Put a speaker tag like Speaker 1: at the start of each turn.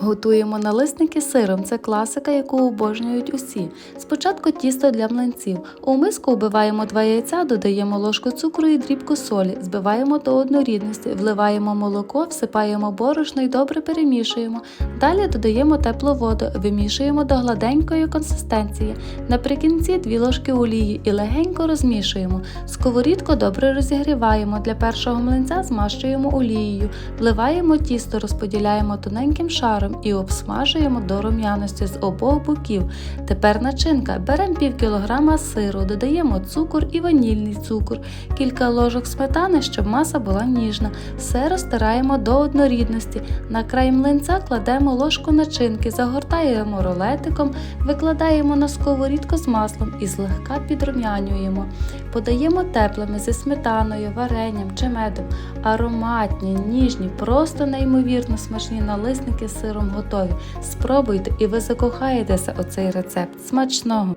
Speaker 1: Готуємо налисники з сиром. Це класика, яку обожнюють усі. Спочатку тісто для млинців. У миску вбиваємо два яйця, додаємо ложку цукру і дрібку солі, збиваємо до однорідності, вливаємо молоко, всипаємо борошно і добре перемішуємо. Далі додаємо теплу воду, вимішуємо до гладенької консистенції. Наприкінці дві ложки олії і легенько розмішуємо. Сковорідку добре розігріваємо. Для першого млинця змащуємо олією, вливаємо тісто, розподіляємо тоненьким шаром і обсмажуємо до рум'яності з обох боків. Тепер начинка. Беремо пів кілограма сиру, додаємо цукор і ванільний цукор, кілька ложок сметани, щоб маса була ніжна. Все розтираємо до однорідності. На край млинця кладемо ложку начинки, загортаємо рулетиком, викладаємо на сковорідку з маслом і злегка підрум'янюємо. Подаємо теплими зі сметаною, варенням чи медом. Ароматні, ніжні, просто неймовірно смачні налисники з сиром готові. Спробуйте і ви закохаєтеся у цей рецепт. Смачного!